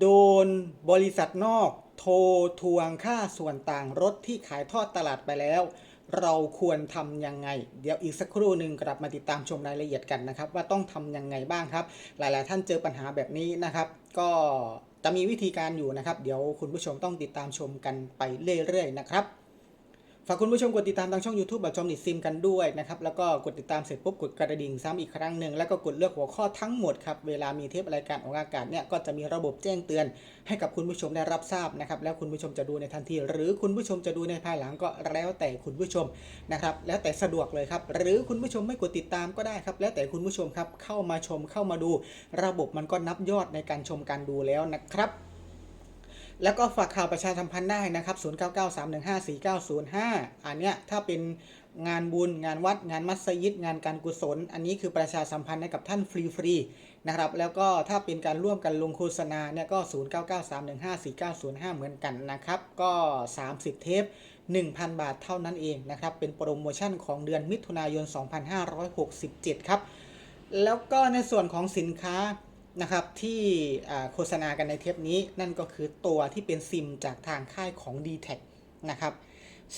โดนบริษัทนอกโทรทวงค่าส่วนต่างรถที่ขายทอดตลาดไปแล้ว เราควรทำยังไง เดี๋ยวอีกสักครู่หนึ่งกลับมาติดตามชมรายละเอียดกันนะครับ ว่าต้องทำยังไงบ้างครับ หลาย ๆ ท่านเจอปัญหาแบบนี้นะครับ ก็จะมีวิธีการอยู่นะครับ เดี๋ยวคุณผู้ชมต้องติดตามชมกันไปเรื่อย ๆ นะครับ ฝากคุณผู้ชมกดติดตามทางช่อง YouTube แบบจอมดิดซิมกันด้วยนะครับ แล้วก็กดติดตามเสร็จปุ๊บกดกระดิ่งซ้ำอีกครั้งหนึ่งแล้วก็กดเลือกหัวข้อทั้งหมดครับ เวลามีเทปรายการออกอากาศเนี่ยก็จะมีระบบแจ้งเตือน ให้กับคุณผู้ชมได้รับทราบนะครับ แล้วคุณผู้ชมจะดูในทันที หรือคุณผู้ชมจะดูในภายหลังก็แล้วแต่คุณผู้ชมนะครับ แล้วแต่สะดวกเลยครับ หรือคุณผู้ชมไม่กดติดตามก็ได้ครับ แล้วแต่คุณผู้ชมครับเข้ามาชมเข้ามาดู ระบบมันก็นับยอดในการชมการดูแล้วนะครับ แล้วก็ฝากข่าวประชาสัมพันธ์ได้นะครับ 0993154905 อันเนี้ยถ้าเป็นงานบุญ งานวัด งานมัสยิด งานการกุศล อันนี้คือประชาสัมพันธ์ให้กับท่านฟรีๆนะครับ แล้วก็ถ้าเป็นการร่วมกันลงโฆษณาเนี่ยก็ 0993154905 เหมือนกันนะครับ ก็ 30 เทป 1,000 บาทเท่านั้นเองนะครับ เป็นโปรโมชั่นของเดือนมิถุนายน 2567 ครับ แล้วก็ในส่วนของสินค้า นะครับที่โฆษณากันในเทปนี้นั่นก็คือตัวที่เป็นซิมจากทางค่ายของ d t แทนะครับ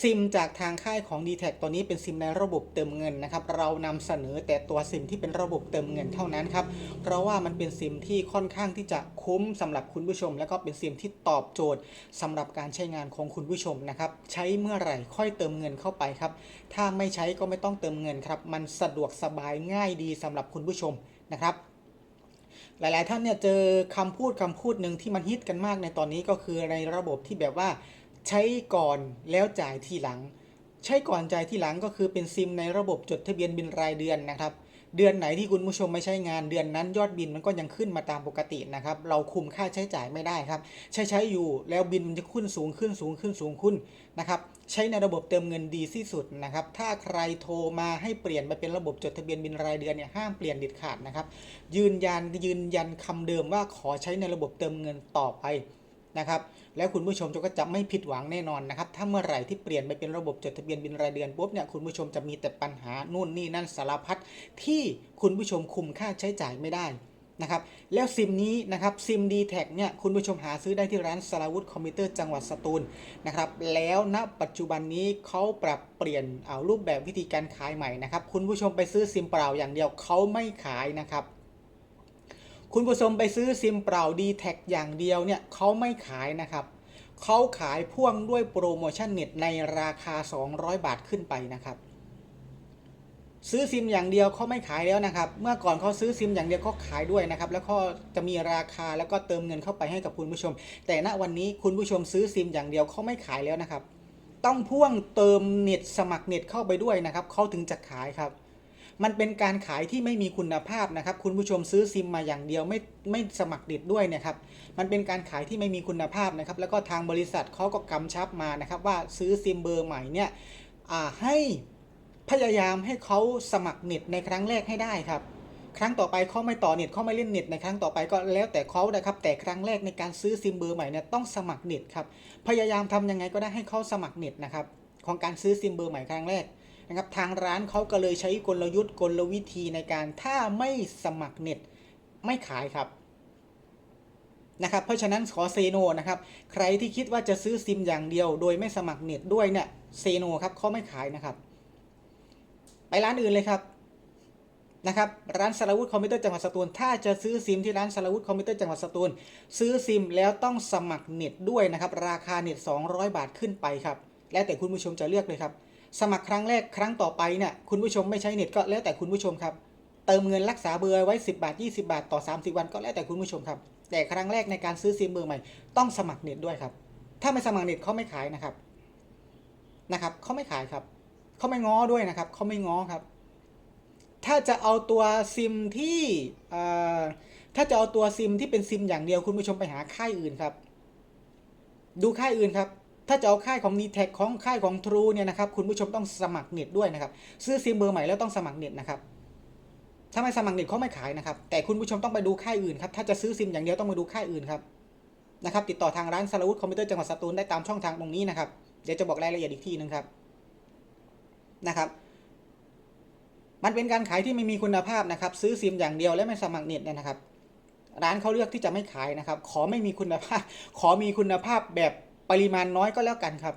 ซิมจากทางค่ายของ d t แทตัวนี้เป็นซิมในระบบเติมเงินนะครับ เรานำเสนอแต่ตัวซิมที่เป็นระบบเติมเงินเท่านั้นครับ เพราะว่ามันเป็นซิมที่ค่อนข้างที่จะคุ้มสำหรับคุณผู้ชม แล้วก็เป็นซิมที่ตอบโจทย์สำหรับการใช้งานของคุณผู้ชมนะครับ ใช้เมื่อไหร่ค่อยเติมเงินเข้าไปครับ ถ้าไม่ใช้ก็ไม่ต้องเติมเงินครับ มันสะดวกสบายง่ายดีสำหรับคุณผู้ชมนะครับ หลาย ๆ ท่านเนี่ยเจอคำพูดคำพูดหนึ่งที่มันฮิตกันมากในตอนนี้ก็คือในระบบที่แบบว่า ใช้ก่อนแล้วจ่ายทีหลัง ใช้ก่อนจ่ายทีหลังก็คือเป็นซิมในระบบจดทะเบียนบินรายเดือนนะครับ เดือนไหนที่คุณผู้ชมไม่ใช้งานเดือนนั้นยอดบินมันก็ยังขึ้นมาตามปกตินะครับ เราคุมค่าใช้จ่ายไม่ได้ครับ ใช้ใช้อยู่แล้วบินมันจะขึ้นสูงขึ้นสูงขึ้นสูงขึ้นนะครับ ใช้ในระบบเติมเงินดีที่สุดนะครับ ถ้าใครโทรมาให้เปลี่ยนไปเป็นระบบจดทะเบียนบินรายเดือนเนี่ยห้ามเปลี่ยนเด็ดขาดนะครับ ยืนยันยืนยันคำเดิมว่าขอใช้ในระบบเติมเงินต่อไปนะครับ แล้วคุณผู้ชมก็จะไม่ผิดหวังแน่นอนนะครับ ถ้าเมื่อไหร่ที่เปลี่ยนไปเป็นระบบจดทะเบียนบินรายเดือนปุ๊บเนี่ยคุณผู้ชมจะมีแต่ปัญหานู่นนี่นั่นสารพัดที่คุณผู้ชมคุมค่าใช้จ่ายไม่ได้ นะครับแล้วซิมนี้นะครับซิม d t แทเนี่ยคุณผู้ชมหาซื้อได้ที่ร้านสราวุธคอมพิวเตอร์จังหวัดสตูลนะครับแล้วณปัจจุบันนี้เขาปรับเปลี่ยนเอารูปแบบวิธีการขายใหม่นะครับคุณผู้ชมไปซื้อซิมเปล่าอย่างเดียวเขาไม่ขายนะครับคุณผู้ชมไปซื้อซิมเปล่า d t แทอย่างเดียวเนี่ยเขาไม่ขายนะครับเขาขายพ่วงด้วยโปรโมชั่นเน็ตในราคา 200 บาทขึ้นไปนะครับ ซื้อซิมอย่างเดียวเขาไม่ขายแล้วนะครับ เมื่อก่อนเขาซื้อซิมอย่างเดียวเขาขายด้วยนะครับ แล้วก็จะมีราคาแล้วก็เติมเงินเข้าไปให้กับคุณผู้ชม แต่ณวันนี้คุณผู้ชมซื้อซิมอย่างเดียวเขาไม่ขายแล้วนะครับ ต้องพ่วงเติมเน็ตสมัครเน็ตเข้าไปด้วยนะครับเขาถึงจะขายครับ มันเป็นการขายที่ไม่มีคุณภาพนะครับ คุณผู้ชมซื้อซิมมาอย่างเดียวไม่ไม่สมัครเน็ตด้วยเนะครับ มันเป็นการขายที่ไม่มีคุณภาพนะครับ แล้วก็ทางบริษัทเขาก็กำชับมานะครับ ว่าซื้อซิมเบอร์ใหม่เนี่ยให้ พยายามให้เขาสมัครเน็ตในครั้งแรกให้ได้ครับ ครั้งต่อไปเขาไม่ต่อเน็ตเขาไม่เล่นเน็ตในครั้งต่อไปก็แล้วแต่เขานะครับ แต่ครั้งแรกในการซื้อซิมเบอร์ใหม่เนี่ยต้องสมัครเน็ตครับพยายามทำยังไงก็ได้ให้เขาสมัครเน็ตนะครับของการซื้อซิมเบอร์ใหม่ครั้งแรกนะครับทางร้านเขาก็เลยใช้กลยุทธ์กลวิธีในการถ้าไม่สมัครเน็ตไม่ขายครับนะครับ เพราะฉะนั้นขอเซโนนะครับ ใครที่คิดว่าจะซื้อซิมอย่างเดียว โดยไม่สมัครเน็ตด้วยเนี่ยเซโนครับเขาไม่ขายนะครับ ร้านอื่นเลยครับนะครับร้านสารวุฒิคอมพิวเตอร์จังหวัดสตูลถ้าจะซื้อซิมที่ร้านสารวุฒิคอมพิวเตอร์จังหวัดสตูลซื้อซิมแล้วต้องสมัครเน็ตด้วยนะครับราคาเน็ต 200 บาทขึ้นไปครับแล้วแต่คุณผู้ชมจะเลือกเลยครับสมัครครั้งแรกครั้งต่อไปเนี่ยคุณผู้ชมไม่ใช้เน็ตก็แล้วแต่คุณผู้ชมครับเติมเงินรักษาเบอร์ไว้ 10 บาท 20 บาทต่อ 30 วันก็แล้วแต่คุณผู้ชมครับ แต่ครั้งแรกในการซื้อซิมเบอร์ใหม่ต้องสมัครเน็ตด้วยครับถ้าไม่สมัครเน็ตเขาไม่ขายนะครับนะครับเขาไม่ขายครับ เขาไม่ง้อด้วยนะครับเขาไม่ง้อครับ ถ้าจะเอาตัวซิมที่ถ้าจะเอาตัวซิมที่เป็นซิมอย่างเดียวคุณผู้ชมไปหาค่ายอื่นครับ ดูค่ายอื่นครับ ถ้าจะเอาค่ายของ d t แทของค่ายของ True เนี่ยนะครับ คุณผู้ชมต้องสมัครเน็ตด้วยนะครับ ซื้อซิมเบอร์ใหม่แล้วต้องสมัครเน็ตนะครับถ้าไม่สมัครเน็ตเขาไม่ขายนะครับ แต่คุณผู้ชมต้องไปดูค่ายอื่นครับ ถ้าจะซื้อซิมอย่างเดียวต้องไปดูค่ายอื่นครับนะครับ ติดต่อทางร้านสารวุฒิคอมพิวเตอร์จังหวัดสตูลได้ตามช่องทางตรงนี้นะครับ เดี๋ยวจะบอกรายละเอียดอีกทีนึงครับ นะครับ มันเป็นการขายที่ไม่มีคุณภาพนะครับ ซื้อซิมอย่างเดียวและไม่สมัครเน็ตเนี่ยนะครับ ร้านเขาเลือกที่จะไม่ขายนะครับ ขอไม่มีคุณภาพ ขอมีคุณภาพแบบปริมาณน้อยก็แล้วกันครับ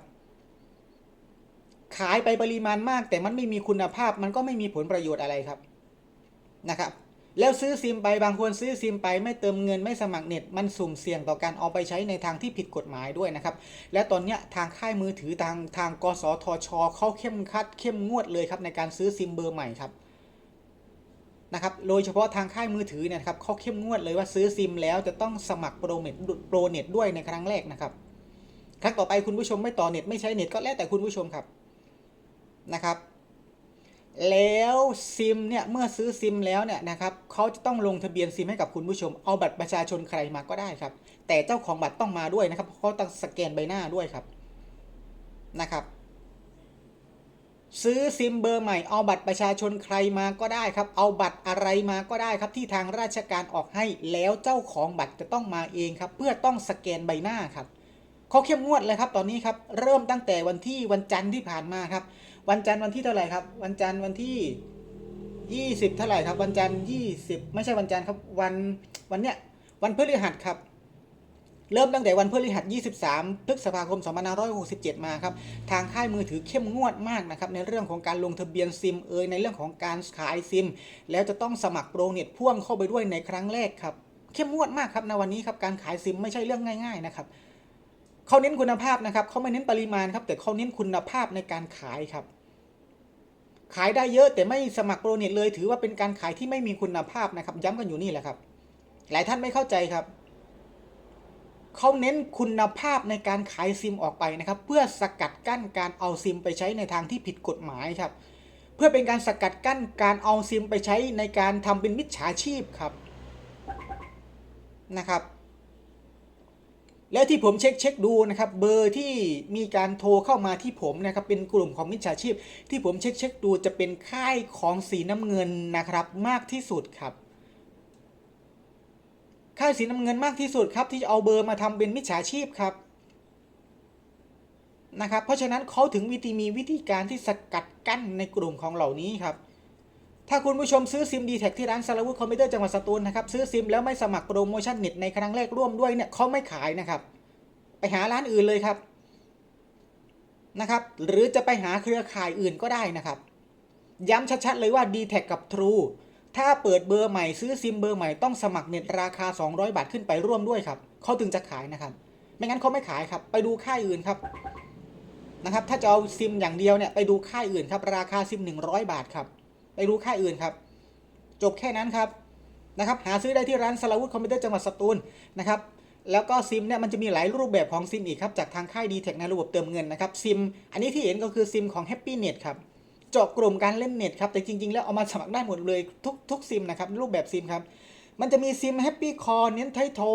ขายไปปริมาณมาก แต่มันไม่มีคุณภาพมันก็ไม่มีผลประโยชน์อะไรครับนะครับ แล้วซื้อซิมไปบางคนซื้อซิมไปไม่เติมเงินไม่สมัครเน็ต มันสุ่มเสี่ยงต่อการเอาไปใช้ในทางที่ผิดกฎหมายด้วยนะครับ และตอนนี้ทางค่ายมือถือทางทางกสทชเขาเข้มคัดเข้มงวดเลยครับในการซื้อซิมเบอร์ใหม่ครับนะครับ โดยเฉพาะทางค่ายมือถือเนี่ยครับเขาเข้มงวดเลยว่าซื้อซิมแล้วจะต้องสมัครโปรเน็ตโปรเน็ตด้วยในครั้งแรกนะครับ ครั้งต่อไปคุณผู้ชมไม่ต่อเน็ตไม่ใช้เน็ตก็แล้วแต่คุณผู้ชมครับนะครับ แล้วซิมเนี่ยเมื่อซื้อซิมแล้วเนี่ยนะครับเขาจะต้องลงทะเบียนซิมให้กับคุณผู้ชม เอาบัตรประชาชนใครมาก็ได้ครับ แต่เจ้าของบัตรต้องมาด้วยนะครับเพราะเขาต้องสแกนใบหน้าด้วยครับนะครับ ซื้อซิมเบอร์ใหม่เอาบัตรประชาชนใครมาก็ได้ครับ เอาบัตรอะไรมาก็ได้ครับ ที่ทางราชการออกให้แล้วเจ้าของบัตรจะต้องมาเองครับ เพื่อต้องสแกนใบหน้าครับเขาเข้มงวดเลยครับตอนนี้ครับ เริ่มตั้งแต่วันที่วันจันทร์ที่ผ่านมาครับ วันจันทร์วันที่เท่าไหร่ครับ วันจันทร์วันที่20เท่าไหร่ครับ วันจันทร์20ไม่ใช่วันจันทร์ครับ วันวันเนี้ยวันพฤหัสครับ เริ่มตั้งแต่วันพฤหัส 23 พฤษภาคม 2567 มาครับ ทางค่ายมือถือเข้มงวดมากนะครับ ในเรื่องของการลงทะเบียนซิมเอยในเรื่องของการขายซิม แล้วจะต้องสมัครโปรเน็ตพ่วงเข้าไปด้วยในครั้งแรกครับ เข้มงวดมากครับในวันนี้ครับ การขายซิมไม่ใช่เรื่องง่าย ๆ นะครับเขาเน้นคุณภาพนะครับเขาไม่เน้นปริมาณครับ แต่เขาเน้นคุณภาพในการขายครับ ขายได้เยอะแต่ไม่สมัครโปรเน็ตเลย ถือว่าเป็นการขายที่ไม่มีคุณภาพนะครับ ย้ำกันอยู่นี่แหละครับ หลายท่านไม่เข้าใจครับเขาเน้นคุณภาพในการขายซิมออกไปนะครับ เพื่อสกัดกั้นการเอาซิมไปใช้ในทางที่ผิดกฎหมายครับ เพื่อเป็นการสกัดกั้นการเอาซิมไปใช้ในการทำเป็นมิจฉาชีพครับนะครับ แล้วที่ผมเช็คเช็คดูนะครับเบอร์ที่มีการโทรเข้ามาที่ผมนะครับเป็นกลุ่มของมิจฉาชีพ ที่ผมเช็คเช็คดูจะเป็นค่ายของสีน้ำเงินนะครับมากที่สุดครับ ค่ายสีน้ำเงินมากที่สุดครับ ที่เอาเบอร์มาทำเป็นมิจฉาชีพครับนะครับเพราะฉะนั้นเขาถึงวิธีมีวิธีการที่สกัดกั้นในกลุ่มของเหล่านี้ครับ ถ้าคุณผู้ชมซื้อซิมดีแท็ที่ร้านสารวุฒคอมพิวเตอร์จังหวัดสตูลนะครับซื้อซิมแล้วไม่สมัครโปรโมชั่นเน็ตในครั้งแรกร่วมด้วยเนี่ยเขาไม่ขายนะครับ ไปหาร้านอื่นเลยครับนะครับ หรือจะไปหาเครือข่ายอื่นก็ได้นะครับ ย้ำชัดๆเลยว่า d t แทกับ True ถ้าเปิดเบอร์ใหม่ซื้อซิมเบอร์ใหม่ต้องสมัครเน็ตราคา 200 บาทขึ้นไปร่วมด้วยครับเขาถึงจะขายนะครับ ไม่งั้นเขาไม่ขายครับ ไปดูค่ายอื่นครับนะครับ ถ้าจะเอาซิมอย่างเดียวเนี่ยไปดูค่ายอื่นครับ ราคาซิม 100 บาทครับ ไปดูค่ายอื่นครับ จบแค่นั้นครับนะครับหาซื้อได้ที่ร้านสลาวุธคอมพิวเตอร์จังหวัดสตูลนะครับแล้วก็ซิมเนี่ยมันจะมีหลายรูปแบบของซิมอีกครับจากทางค่าย d t แทในระบบเติมเงินนะครับซิมอันนี้ที่เห็นก็คือซิมของ Happy Net ครับเจาะกลุ่มการเล่นเน็ตครับแต่จริง ๆ แล้วเอามาสมัครได้หมดเลยทุกทุกซิมนะครับรูปแบบซิมครับมันจะมีซิม Happy Call เน้นใช้โทร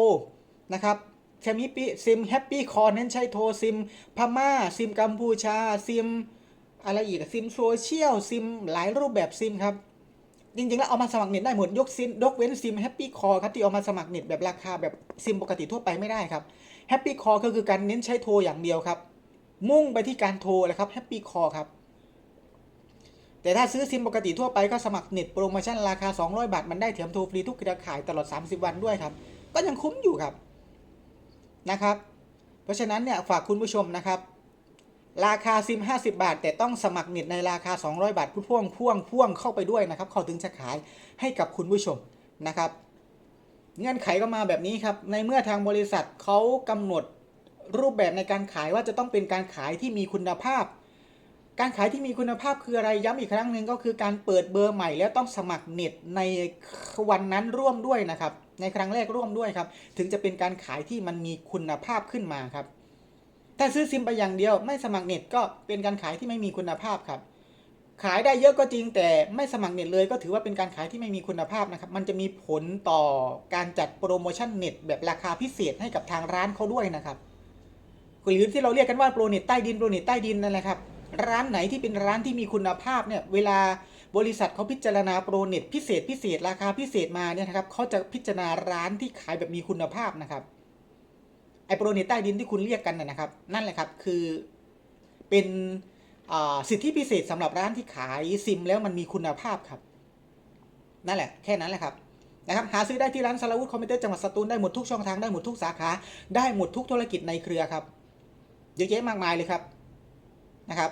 นะครับจะมีปีซิม Happy Call เน้นใช้โทรซิมพม่าซิมกัมพูชาซิม อะไรอีกซิมโซเชียลซิมหลายรูปแบบซิมครับ จริงๆ แล้วเอามาสมัครเน็ตได้หมดยกซิมยกเว้นซิม Happy Call ครับ ที่เอามาสมัครเน็ตแบบราคาแบบซิมปกติทั่วไปไม่ได้ครับ Happy Call ก็คือการเน้นใช้โทรอย่างเดียวครับ มุ่งไปที่การโทรเลยครับ Happy Call ครับแต่ถ้าซื้อซิมปกติทั่วไปก็สมัครเน็ตโปรโมชั่นราคา 200 บาท มันได้แถมโทรฟรีทุกเครือข่ายตลอด 30 วันด้วยครับ ก็ยังคุ้มอยู่ครับนะครับ เพราะฉะนั้นเนี่ยฝากคุณผู้ชมนะครับ ราคาซิม 50 บาท แต่ต้องสมัครเน็ตในราคา 200 บาทพ่วงพ่วงพ่วงเข้าไปด้วยนะครับเขาถึงจะขายให้กับคุณผู้ชมนะครับ เงื่อนไขก็มาแบบนี้ครับ ในเมื่อทางบริษัทเขากำหนดรูปแบบในการขายว่าจะต้องเป็นการขายที่มีคุณภาพ การขายที่มีคุณภาพคืออะไรย้ำอีกครั้งหนึ่งก็คือการเปิดเบอร์ใหม่แล้วต้องสมัครเน็ตในวันนั้นร่วมด้วยนะครับ ในครั้งแรกร่วมด้วยครับ ถึงจะเป็นการขายที่มันมีคุณภาพขึ้นมาครับ ถ้าซื้อซิมไปอย่างเดียว ไม่สมัครเน็ตก็เป็นการขายที่ไม่มีคุณภาพครับ ขายได้เยอะก็จริงแต่ไม่สมัครเน็ตเลย ก็ถือว่าเป็นการขายที่ไม่มีคุณภาพนะครับ มันจะมีผลต่อการจัดโปรโมชั่นเน็ตแบบราคาพิเศษให้กับทางร้านเขาด้วยนะครับหรือที่เราเรียกกันว่าโปรเน็ตใต้ดินโปรเน็ตใต้ดินนั่นแหละครับร้านไหนที่เป็นร้านที่มีคุณภาพเนี่ยเวลาบริษัทเขาพิจารณาโปรเน็ตพิเศษพิเศษราคาพิเศษมาเนี่ยนะครับเขาจะพิจารณาร้านที่ขายแบบมีคุณภาพนะครับ โปรเนตใต้ดินที่คุณเรียกกันนะนะครับ นั่นแหละครับคือเป็นสิทธิพิเศษสำหรับร้านที่ขายซิมแล้วมันมีคุณภาพครับ นั่นแหละแค่นั้นแหละครับนะครับหาซื้อได้ที่ร้านสารวุฒิคอมพิวเตอร์จังหวัดสตูลได้หมดทุกช่องทางได้หมดทุกสาขา ได้หมดทุกธุรกิจในเครือครับเยอะแยะมากมายเลยครับนะครับ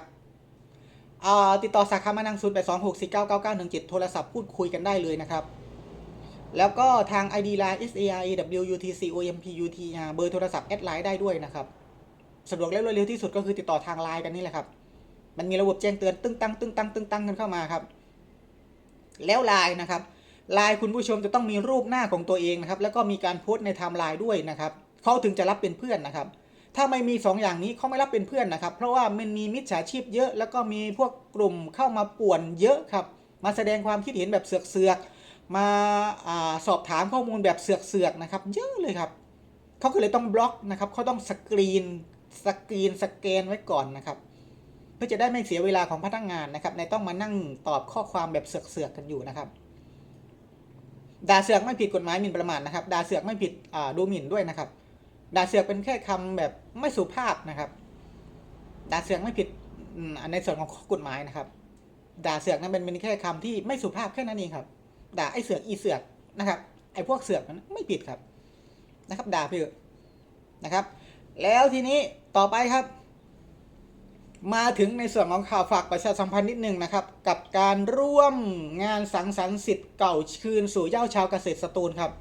ติดต่อสาขามานังศูนย์แปดสองหกสี่เก้าเก้าเก้าหนึ่งเจ็ดโทรศัพท์พูดคุยกันได้เลยนะครับ แล้วก็ทาง ID Line S A R A W U T C O M P U T R เบอร์โทรศัพท์แอดไลน์ได้ด้วยนะครับ สะดวกและรวดเร็วที่สุดก็คือติดต่อทางไลน์กันนี่แหละครับ มันมีระบบแจ้งเตือนตึ้งตั้งตึ้งตั้งตึ้งตั้งกันเข้ามาครับ แล้วไลน์นะครับไลน์คุณผู้ชมจะต้องมีรูปหน้าของตัวเองนะครับ แล้วก็มีการโพสต์ในไทม์ไลน์ด้วยนะครับเขาถึงจะรับเป็นเพื่อนนะครับ ถ้าไม่มี 2 อย่างนี้เขาไม่รับเป็นเพื่อนนะครับ เพราะว่ามันมีมิจฉาชีพเยอะ แล้วก็มีพวกกลุ่มเข้ามาป่วนเยอะครับ มาแสดงความคิดเห็นแบบเสือกๆ มาอาสอบถามข้อมูลแบบเสือกๆนะครับ เยอะเลยครับเขาก็เลยต้องบล็อกนะครับเขาต้องสกรีนสกรีนสแกนไว้ก่อนนะครับ เพื่อจะได้ไม่เสียเวลาของพนักงานนะครับ ในต้องมานั่งตอบข้อความแบบเสือกๆกันอยู่นะครับด่าเสือกไม่ผิดกฎหมายหมิ่นประมาทนะครับด่าเสือกไม่ผิดดูหมิ่นด้วยนะครับด่าเสือกเป็นแค่คำแบบไม่สุภาพนะครับด่าเสือกไม่ผิดในส่วนของข้อกฎหมายนะครับด่าเสือกนั้นเป็นเป็นแค่คำที่ไม่สุภาพแค่นั้นเองครับ ด่าไอ้เสือกอีเสือกนะครับ ไอ้พวกเสือกนั้นไม่ผิดครับนะครับ ด่าไปเถอะนะครับ แล้วทีนี้ต่อไปครับ มาถึงในส่วนของข่าวฝากประชาสัมพันธ์นิดนึงนะครับ กับการร่วมงานสังสรรค์สิทธิ์เก่าคืนสู่เย้าชาวเกษตรสตูลครับ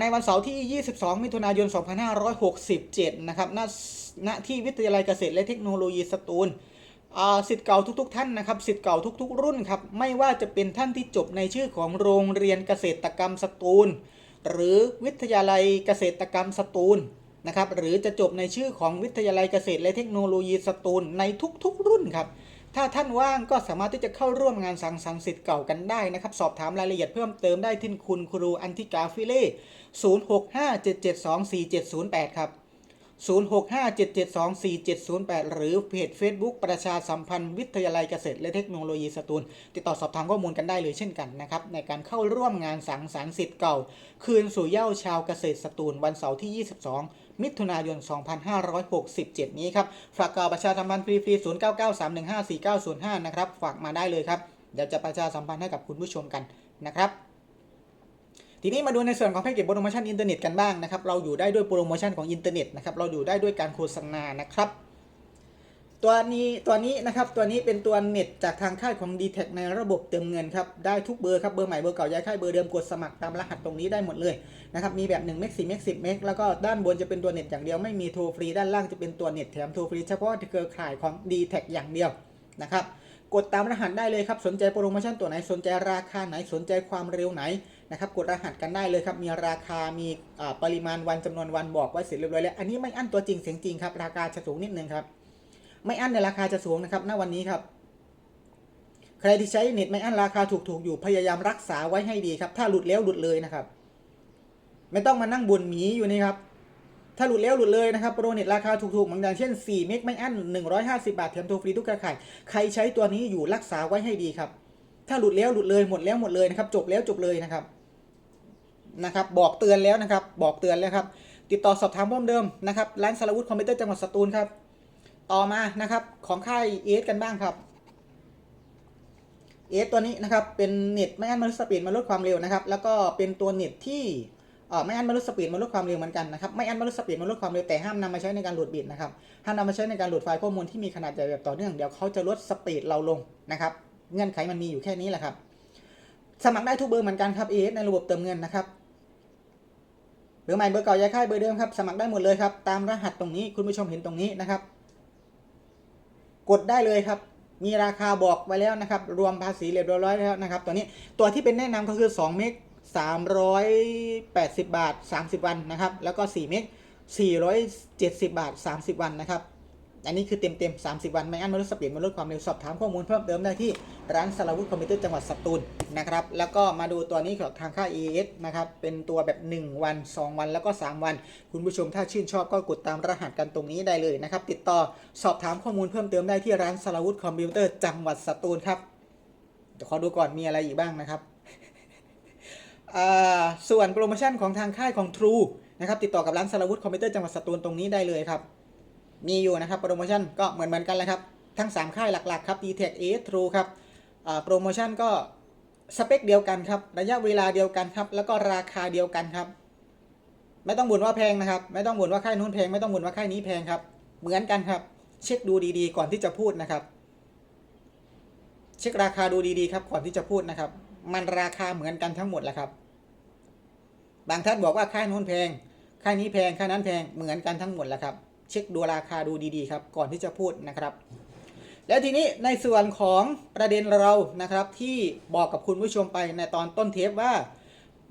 ในวันเสาร์ที่ 22 มิถุนายน 2567 นะครับณณที่วิทยาลัยเกษตรและเทคโนโลยีสตูล สิทธิ์เก่าทุก ๆ ท่านนะครับสิทธิ์เก่าทุก ๆ รุ่นครับไม่ว่าจะเป็นท่านที่จบในชื่อของโรงเรียนเกษตรกรรมสตูล หรือวิทยาลัยเกษตรกรรมสตูลนะครับหรือจะจบในชื่อของวิทยาลัยเกษตรและเทคโนโลยีสตูลในทุก ๆ รุ่นครับถ้าท่านว่างก็สามารถที่จะเข้าร่วมงานสังสรรค์สิทธิ์เก่ากันได้นะครับ สอบถามรายละเอียดเพิ่มเติมได้ที่คุณครูอันทิกาฟิเล่ 0657724708 ครับ 0657724708 หรือเพจ Facebook ประชาสัมพันธ์วิทยาลัยเกษตรและเทคโนโลยีสตูล ติดต่อสอบถามข้อมูลกันได้เลยเช่นกันนะครับ ในการเข้าร่วมงานสังสรรค์สิทธิ์เก่า คืนสู่เย้าชาวเกษตรสตูล วันเสาร์ที่ 22 มิถุนายน 2567 นี้ครับ ฝากกล่าวประชาสัมพันธ์ฟรีๆ0993154905 นะครับ ฝากมาได้เลยครับ เดี๋ยวจะประชาสัมพันธ์ให้กับคุณผู้ชมกันนะครับ ทีนี้มาดูในส่วนของแพ็กเกจโปรโมชั่นอินเทอร์เน็ตกันบ้างนะครับ เราอยู่ได้ด้วยโปรโมชั่นของอินเทอร์เน็ตนะครับ เราอยู่ได้ด้วยการโฆษณานะครับ ตัวนี้ตัวนี้นะครับ ตัวนี้เป็นตัวเน็ตจากทางค่ายของ d t แทในระบบเติมเงินครับ ได้ทุกเบอร์ครับ เบอร์ใหม่ เบอร์เก่าย้ายค่าย เบอร์เดิม กดสมัครตามรหัสตรงนี้ได้หมดเลยนะครับ มีแบบ1เมก4เมก10เมกแล้วก็ด้านบนจะเป็นตัวเน็ตอย่างเดียว ไม่มีโทรฟรี ด้านล่างจะเป็นตัวเน็ตแถมโทรฟรีเฉพาะเครือข่ายของ d t แทอย่างเดียวนะครับ กดตามรหัสได้เลยครับ สนใจโปรโมชั่นตัวไหน สนใจราคาไหน สนใจความเร็วไหน นะครับกดรหัสกันได้เลยครับ มีราคา มีปริมาณวันจำนวนวันบอกไว้เสร็จเรียบร้อยแล้ว อันนี้ไม่อั้นตัวจริงเสียงจริงครับ ราคาจะสูงนิดนึงครับ ไม่อั้นในราคาจะสูงนะครับ ณ วันนี้ครับ ใครที่ใช้เน็ตไม่อั้นราคาถูกๆอยู่ พยายามรักษาไว้ให้ดีครับ ถ้าหลุดแล้วหลุดเลยนะครับ ไม่ต้องมานั่งบ่นหมีอยู่นี่ครับ ถ้าหลุดแล้วหลุดเลยนะครับโปรเน็ตราคาถูกๆเหมือนกันเช่น 4 เมกไม่อั้น 150 บาทแถมโทรฟรีทุกเครือข่าย ใครใช้ตัวนี้อยู่รักษาไว้ให้ดีครับ ถ้าหลุดแล้วหลุดเลยหมดแล้วหมดเลยนะครับ จบแล้วจบเลยนะครับ นะครับ บอกเตือนแล้วนะครับ บอกเตือนแล้วครับ ติดต่อสอบถามเพิ่มเติมนะครับ ร้านสารวุฒิคอมพิวเตอร์จังหวัดสตูลครับ ต่อมานะครับ ของค่ายเอสกันบ้างครับเอสตัวนี้นะครับ เป็นเน็ตไม่อั้นมนุษย์สปีดมาลดความเร็วนะครับ แล้วก็เป็นตัวเน็ตที่อ่อไม่อั้นมนุษย์สปีดมาลดความเร็วเหมือนกันนะครับ ไม่อั้นมนุษย์สปีดมาลดความเร็วแต่ห้ามนำมาใช้ในการโหลดบิตนะครับ ห้ามนำมาใช้ในการโหลดไฟล์ข้อมูลที่มีขนาดใหญ่แบบต่อเนื่อง เดี๋ยวเขาจะลดสปีดเราลงนะครับ เงื่อนไขมันมีอยู่แค่นี้แหละครับ สมัครได้ทุกเบอร์เหมือนกันครับเอสในระบบเติมเงินนะครับ เบอร์ใหม่เบอร์เก่าย้ายค่ายเบอร์เดิมครับสมัครได้หมดเลยครับตามรหัสตรงนี้คุณผู้ชมเห็นตรงนี้นะครับ กดได้เลยครับ มีราคาบอกไว้แล้วนะครับ รวมภาษีเรียบร้อยแล้วนะครับ ตัวนี้ตัวที่เป็นแนะนำก็คือ 2 เมก380 บาท 30 วันนะครับ แล้วก็ 4 เมก470 บาท 30 วันนะครับ อันนี้คือเต็มเต็มๆ30วันไม่อั้นม่ลดสปีดม่ลดความเร็วสอบถามข้อมูลเพิ่มเติมได้ที่ร้านสาวุฒคอมพิวเตอร์จังหวัดสตูลนะครับแล้วก็มาดูตัวนี้ของทางค่าย ES นะครับเป็นตัวแบบ 1 วัน 2 วันแล้วก็ 3 วัน คุณผู้ชมถ้าชื่นชอบก็กดตามรหัสกันตรงนี้ได้เลยนะครับติดต่อสอบถามข้อมูลเพิ่มเติมได้ที่ร้านสาวุฒคอมพิวเตอร์จังหวัดสตูลครับเดี๋ยวขอดูก่อนมีอะไรอีกบ้างนะครับส่วนโปรโมชั่นของทางค่ายของ True นะครับติดต่อกับร้านสาวุฒคอมพิวเตอร์จังหวัดสตูลตรงนี้ได้เลยครับ มีอยู่นะครับโปรโมชั่นก็เหมือนเหมือนกันเลยครับ ทั้ง 3 ค่ายหลักๆครับ d t e c h a True ครับโปรโมชั่นก็สเปคเดียวกันครับ ระยะเวลาเดียวกันครับ แล้วก็ราคาเดียวกันครับ ไม่ต้องบ่นว่าแพงนะครับ ไม่ต้องบ่นว่าค่ายนู้นแพง ไม่ต้องบ่นว่าค่ายนี้แพงครับ เหมือนกันครับ เช็คดูดีๆ ก่อนที่จะพูดนะครับ เช็คราคาดูดีๆครับ ก่อนที่จะพูดนะครับ มันราคาเหมือนกันทั้งหมดแหละครับ บางท่านบอกว่าค่ายนู้นแพง ค่ายนี้แพง ค่ายนั้นแพง เหมือนกันทั้งหมดแหละครับ เช็คดูราคาดูดีๆครับก่อนที่จะพูดนะครับ แล้วทีนี้ในส่วนของประเด็นเรานะครับที่บอกกับคุณผู้ชมไปในตอนต้นเทปว่า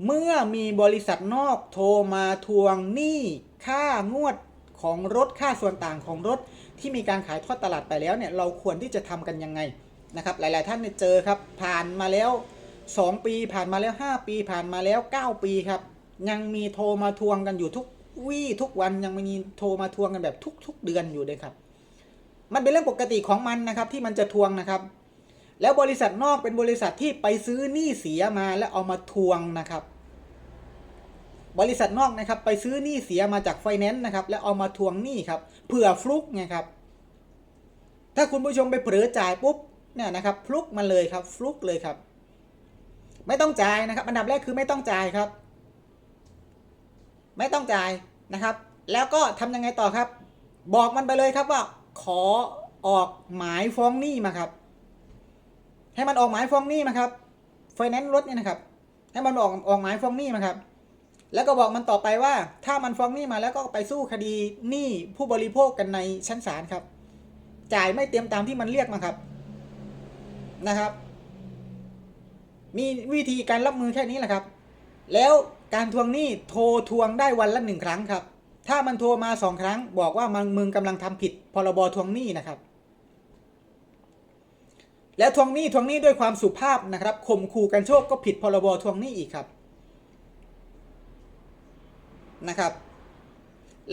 เมื่อมีบริษัทนอกโทรมาทวงหนี้ค่างวดของรถค่าส่วนต่างของรถที่มีการขายทอดตลาดไปแล้วเนี่ยเราควรที่จะทำกันยังไงนะครับหลายๆท่านเนี่ยเจอครับผ่านมาแล้ว 2 ปีผ่านมาแล้ว 5 ปีผ่านมาแล้ว 9 ปีครับยังมีโทรมาทวงกันอยู่ทุก วี่ทุกวันยังมีโทรมาทวงกันแบบทุก ๆ เดือนอยู่เลยครับ มันเป็นเรื่องปกติของมันนะครับ ที่มันจะทวงนะครับ แล้วบริษัทนอกเป็นบริษัทที่ไปซื้อหนี้เสียมาแล้วเอามาทวงนะครับ บริษัทนอกนะครับ ไปซื้อหนี้เสียมาจากไฟแนนซ์นะครับ แล้วเอามาทวงหนี้ครับเผื่อฟลุกไงครับ ถ้าคุณผู้ชมไปเผลอจ่ายปุ๊บเนี่ยนะครับฟลุกมันเลยครับฟลุกเลยครับ ไม่ต้องจ่ายนะครับ อันดับแรกคือไม่ต้องจ่ายครับ ไม่ต้องจ่ายนะครับ แล้วก็ทำยังไงต่อครับ บอกมันไปเลยครับว่าขอออกหมายฟ้องหนี้มาครับ ให้มันออกหมายฟ้องหนี้มาครับไฟแนนซ์รถเนี่ยนะครับ ให้มันออกออกหมายฟ้องหนี้มาครับ แล้วก็บอกมันต่อไปว่า ถ้ามันฟ้องหนี้มาแล้วก็ไปสู้คดีหนี้ผู้บริโภคกันในชั้นศาลครับ จ่ายไม่เต็มตามที่มันเรียกมาครับนะครับ มีวิธีการรับมือแค่นี้แหละครับ แล้ว การทวงหนี้โทรทวงได้วันละหนึ่งครั้งครับ ถ้ามันโทรมาสองครั้ง บอกว่ามันมึงกำลังทำผิดพรบทวงหนี้นะครับ แล้วทวงหนี้ทวงหนี้ด้วยความสุภาพนะครับข่มขู่กันโชคก็ผิดพรบทวงหนี้อีกครับนะครับ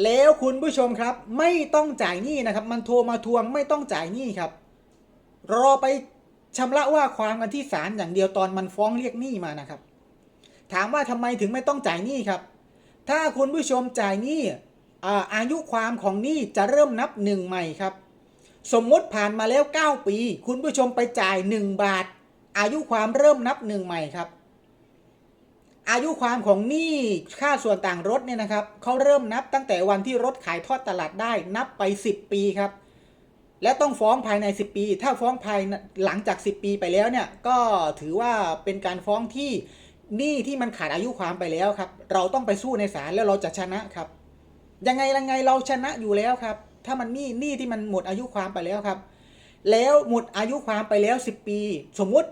แล้วคุณผู้ชมครับ ไม่ต้องจ่ายหนี้นะครับ มันโทรมาทวงไม่ต้องจ่ายหนี้ครับ รอไปชำระว่าความกันที่ศาลอย่างเดียวตอนมันฟ้องเรียกหนี้มานะครับ ถามว่าทำไมถึงไม่ต้องจ่ายหนี้ครับ ถ้าคุณผู้ชมจ่ายหนี้อาอายุความของหนี้จะเริ่มนับหนึ่งใหม่ครับ สมมติผ่านมาแล้ว 9 ปี คุณผู้ชมไปจ่าย 1 บาท อายุความเริ่มนับหนึ่งใหม่ครับ อายุความของหนี้ค่าส่วนต่างรถเนี่ยนะครับเขาเริ่มนับตั้งแต่วันที่รถขายทอดตลาดได้นับไป 10 ปีครับ และต้องฟ้องภายใน 10 ปี ถ้าฟ้องภายหลังจาก 10 ปีไปแล้วเนี่ยก็ถือว่าเป็นการฟ้องที่ หนี้ที่มันขาดอายุความไปแล้วครับ เราต้องไปสู้ในศาลแล้วเราจะชนะครับ ยังไงยังไงเราชนะอยู่แล้วครับ ถ้ามันหนี้หนี้ที่มันหมดอายุความไปแล้วครับ แล้วหมดอายุความไปแล้ว 10 ปี สมมุติ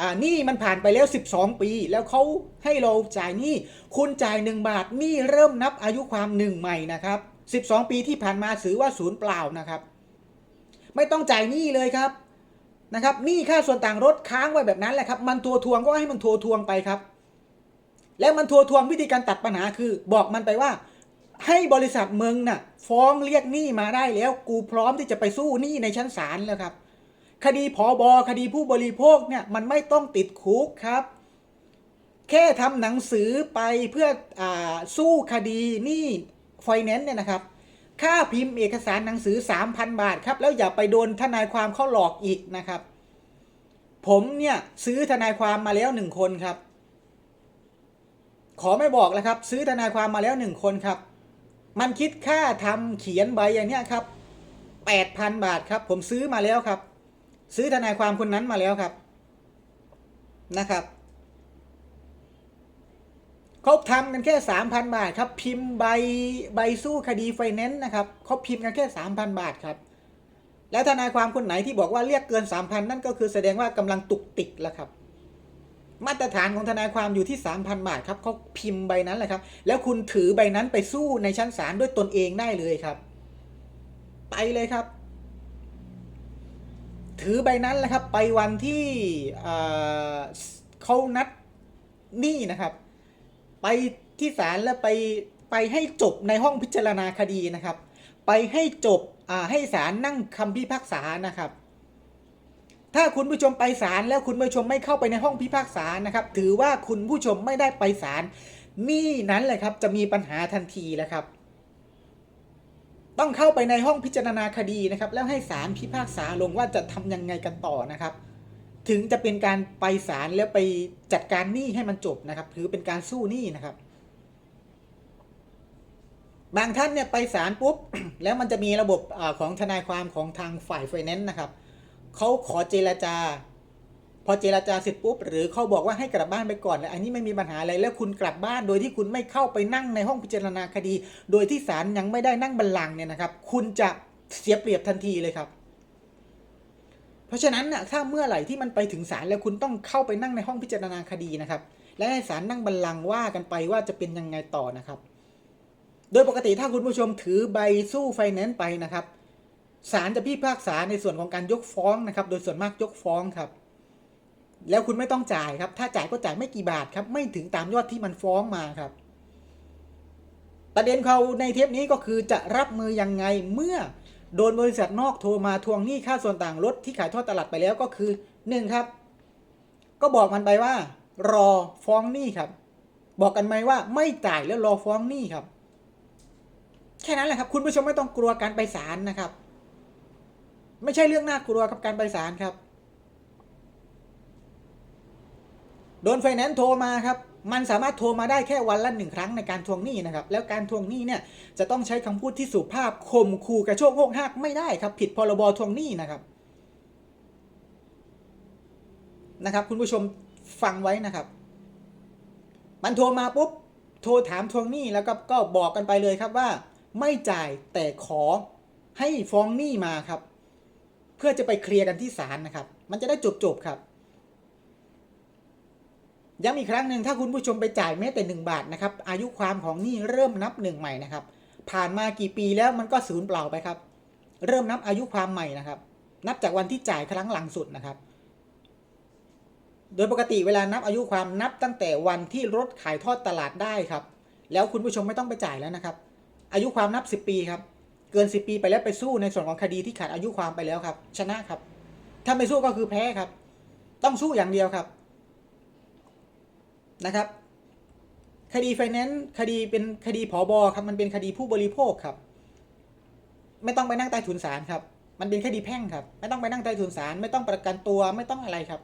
อ่านี้มันผ่านไปแล้ว 12 ปี แล้วเขาให้เราจ่ายหนี้คุณจ่าย 1 บาทหนี้เริ่มนับอายุความ1ใหม่นะครับ 12 ปีที่ผ่านมาถือว่าศูนย์เปล่านะครับ ไม่ต้องจ่ายหนี้เลยครับนะครับหนี้ค่าส่วนต่างรถค้างไว้แบบนั้นแหละครับ มันทัวทวงก็ให้มันทัวทวงไปครับ แล้วมันทัวทวงวิธีการตัดปัญหาคือ บอกมันไปว่า ให้บริษัทมึงน่ะ ฟ้องเรียกหนี้มาได้แล้ว กูพร้อมที่จะไปสู้หนี้ในชั้นศาลแล้วครับ คดีผอบอคดีผู้บริโภคเนี่ยมันไม่ต้องติดคุกครับ แค่ทำหนังสือไปเพื่ออสู้คดีหนี้ไฟแนนซ์เนี่ยนะครับค่าพิมพ์เอกสารหนังสือ 3,000 บาทครับ แล้วอย่าไปโดนทนายความเข้าหลอกอีกนะครับ ผมเนี่ยซื้อทนายความมาแล้วหนึ่งคนครับ ขอไม่บอกแล้วครับ ซื้อทนายความมาแล้วหนึ่งคนครับ มันคิดค่าทำเขียนใบอย่างเนี้ยครับแปดพันบาทครับ ผมซื้อมาแล้วครับ ซื้อทนายความคนนั้นมาแล้วครับนะครับเขาทำกันแค่สามพันบาทครับ พิมพ์ใบใบสู้คดีไฟแนนซ์นะครับเขาพิมพ์กันแค่สามพันบาทครับ แล้วทนายความคนไหนที่บอกว่าเรียกเกินสามพันนั่นก็คือแสดงว่ากำลังตุกติกแล้วครับ มาตรฐานของทนายความอยู่ที่ 3,000 บาทครับเขาพิมพ์ใบนั้นแหละครับ แล้วคุณถือใบนั้นไปสู้ในชั้นศาลด้วยตนเองได้เลยครับ ไปเลยครับ ถือใบนั้นแหละครับ ไปวันที่เขานัดนี่นะครับ ไปที่ศาลแล้วไปไปให้จบในห้องพิจารณาคดีนะครับ ไปให้จบให้ศาลนั่งคำพิพากษานะครับ ถ้าคุณผู้ชมไปศาลแล้วคุณผู้ชมไม่เข้าไปในห้องพิพากษานะครับ ถือว่าคุณผู้ชมไม่ได้ไปศาลนี่นั้นแหละครับ จะมีปัญหาทันทีแล้วครับ ต้องเข้าไปในห้องพิจารณาคดีนะครับ แล้วให้ศาลพิพากษาลงว่าจะทำยังไงกันต่อนะครับ ถึงจะเป็นการไปศาลแล้วไปจัดการหนี้ให้มันจบนะครับถือเป็นการสู้หนี้นะครับบางท่านเนี่ยไปศาลปุ๊บ แล้วมันจะมีระบบอของทนายความของทางฝ่ายไฟแนนซ์นะครับ เขาขอเจรจา พอเจรจาเสร็จปุ๊บหรือเขาบอกว่าให้กลับบ้านไปก่อนแล้วอันนี้ไม่มีปัญหาอะไรแล้วคุณกลับบ้าน โดยที่คุณไม่เข้าไปนั่งในห้องพิจารณาคดี โดยที่ศาลยังไม่ได้นั่งบัลลังก์เนี่ยนะครับ คุณจะเสียเปรียบทันทีเลยครับ เพราะฉะนั้นน่ะถ้าเมื่อไหร่ที่มันไปถึงศาลแล้วคุณต้องเข้าไปนั่งในห้องพิจารณาคดีนะครับ และให้ศาลนั่งบัลลังก์ว่ากันไปว่าจะเป็นยังไงต่อนะครับ โดยปกติถ้าคุณผู้ชมถือใบสู้ไฟแนนซ์ไปนะครับ ศาลจะพิพากษาในส่วนของการยกฟ้องนะครับ โดยส่วนมากยกฟ้องครับ แล้วคุณไม่ต้องจ่ายครับ ถ้าจ่ายก็จ่ายไม่กี่บาทครับ ไม่ถึงตามยอดที่มันฟ้องมาครับ ประเด็นเขาในเทปนี้ก็คือจะรับมือยังไงเมื่อโดนบริษัทนอกโทรมาทวงหนี้ค่าส่วนต่างรถที่ขายทอดตลาดไปแล้วก็คือหนึ่งครับ ก็บอกมันไปว่า รอฟ้องหนี้ครับ บอกกันไหมว่าไม่จ่ายแล้วรอฟ้องหนี้ครับ แค่นั้นแหละครับ คุณผู้ชมไม่ต้องกลัวการไปศาลนะครับ ไม่ใช่เรื่องน่ากลัวกับการไปศาลครับ โดนไฟแนนซ์โทรมาครับ มันสามารถโทรมาได้แค่วันละหนึ่งครั้งในการทวงหนี้นะครับ แล้วการทวงหนี้เนี่ยจะต้องใช้คำพูดที่สุภาพข่มขู่กระโชกโหกหักไม่ได้ครับ ผิดพรบทวงหนี้นะครับนะครับคุณผู้ชมฟังไว้นะครับ มันโทรมาปุ๊บโทรถามทวงหนี้แล้วก็ก็บอกกันไปเลยครับว่า ไม่จ่ายแต่ขอให้ฟ้องหนี้มาครับ เพื่อจะไปเคลียร์กันที่ศาลนะครับ มันจะได้จบๆครับย้ำอีกครั้งหนึ่งถ้าคุณผู้ชมไปจ่ายแม้แต่หนึ่งบาทนะครับ อายุความของหนี้เริ่มนับหนึ่งใหม่นะครับ ผ่านมากี่ปีแล้วมันก็สูญเปล่าไปครับ เริ่มนับอายุความใหม่นะครับ นับจากวันที่จ่ายครั้งหลังสุดนะครับ โดยปกติเวลานับอายุความนับตั้งแต่วันที่รถขายทอดตลาดได้ครับ แล้วคุณผู้ชมไม่ต้องไปจ่ายแล้วนะครับ อายุความนับ 10 ปีครับ เกิน 10 ปีไปแล้วไปสู้ในส่วนของคดีที่ขาดอายุความไปแล้วครับ ชนะครับ ถ้าไม่สู้ก็คือแพ้ครับ ต้องสู้อย่างเดียวครับนะครับ คดีไฟแนนซ์คดีเป็นคดีผอบอครับ มันเป็นคดีผู้บริโภคครับ ไม่ต้องไปนั่งใต้ถุนศาลครับ มันเป็นคดีแพ่งครับ ไม่ต้องไปนั่งใต้ถุนศาลไม่ต้องประกันตัวไม่ต้องอะไรครับ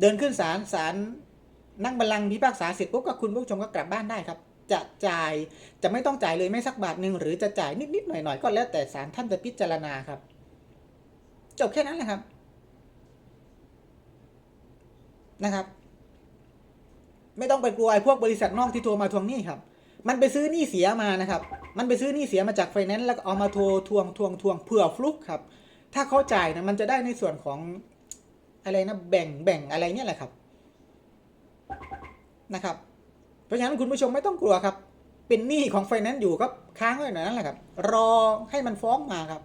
เดินขึ้นศาลศาลนั่งบัลลังก์พิพากษาเสร็จปุ๊บก็คุณผู้ชมก็กลับบ้านได้ครับ จะจ่ายจะไม่ต้องจ่ายเลยไม่สักบาทหนึ่งหรือจะจ่ายนิดๆหน่อยๆก็แล้วแต่ศาลท่านจะพิจารณาครับ จบแค่นั้นแหละครับนะครับ ไม่ต้องไปกลัวไอ้พวกบริษัทนอกที่โทรมาทวงหนี้ครับ มันไปซื้อหนี้เสียมานะครับ มันไปซื้อหนี้เสียมาจากไฟแนนซ์แล้วเอามาโทรทวงทวงทวงเผื่อฟลุกครับ ถ้าเขาจ่ายนะมันจะได้ในส่วนของอะไรนะแบ่งแบ่งอะไรเนี่ยแหละครับนะครับ เพราะฉะนั้นคุณผู้ชมไม่ต้องกลัวครับ เป็นหนี้ของไฟแนนซ์อยู่ก็ค้างไว้หน่อยนั่นแหละครับ รอให้มันฟ้องมาครับ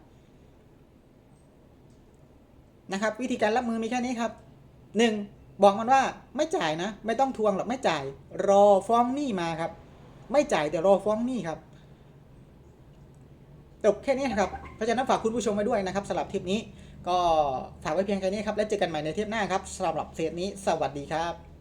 นะครับ วิธีการรับมือมีแค่นี้ครับหนึ่งบอกมันว่าไม่จ่ายนะ ไม่ต้องทวงหรอกไม่จ่าย รอฟ้องหนี้มาครับ ไม่จ่ายแต่รอฟ้องหนี้ครับจบแค่นี้นะครับ เพราะฉะนั้นฝากคุณผู้ชมไว้ด้วยนะครับสำหรับเทปนี้ ก็ฝากไว้เพียงแค่นี้ครับ แล้วเจอกันใหม่ในเทปหน้าครับสำหรับเทปนี้ สวัสดีครับ